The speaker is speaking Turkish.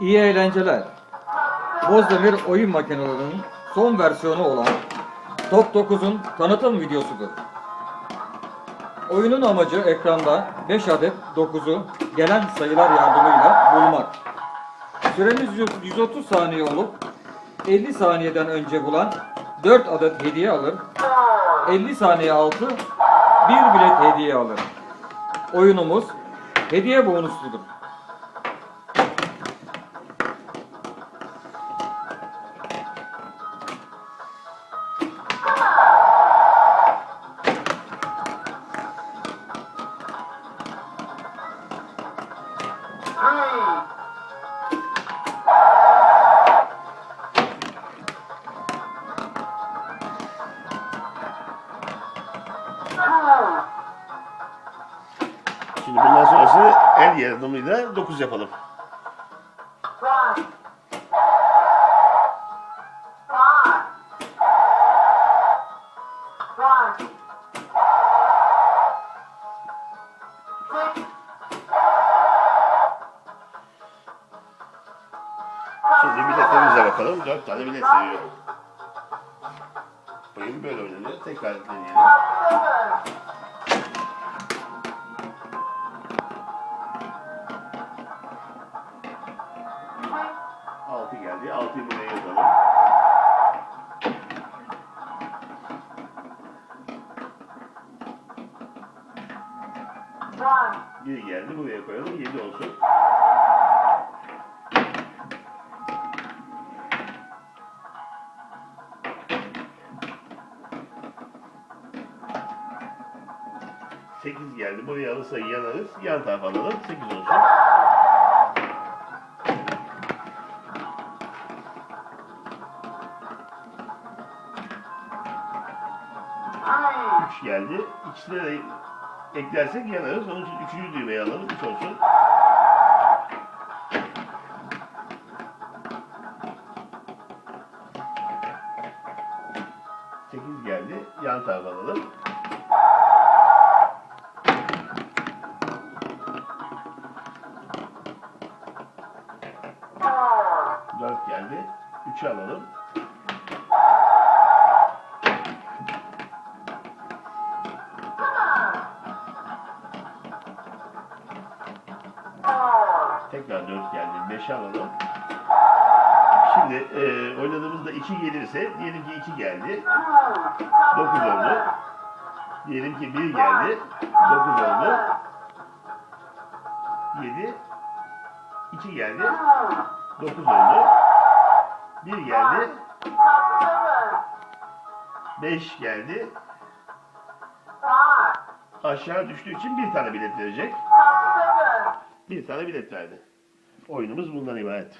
İyi eğlenceler. Bozdemir oyun makinelerinin son versiyonu olan Top 9'un tanıtım videosudur. Oyunun amacı ekranda 5 adet 9'u gelen sayılar yardımıyla bulmak. Süremiz 130 saniye olup 50 saniyeden önce bulan 4 adet hediye alır. 50 saniye altı bir bilet hediye alır. Oyunumuz hediye bonusludur. Şimdi bundan sonrası el yardımıyla 9 yapalım. Şimdi biletlerimize bakalım. 4 tane bilet veriyor. Oyun böyle oynanıyor. Tekrar deneyelim. 6 geldi. 6'yı buraya yazalım. 1 geldi. Buraya koyalım. 7 olsun. Sekiz geldi. Buraya alırsa yanarız. Yan tarafa alalım. Sekiz olsun. Three. Üç geldi. İkisine de eklersek yanarız. Onun için üçüncü düğmeyi alalım. Üç olsun. Sekiz geldi. Yan tarafa alalım. Geldi. Üçü alalım. Four. Tekrar 4 geldi. 5'i alalım. Şimdi e, oynadığımızda 2 gelirse diyelim ki 2 geldi. Two. 9 oldu. Diyelim ki 1 geldi. 9 oldu. 7 2 geldi. Two. 9 oldu. 1 geldi. 5 geldi. Aşağı düştüğü için bir tane bilet verecek. Bir tane bilet verdi. Oyunumuz bundan ibaret.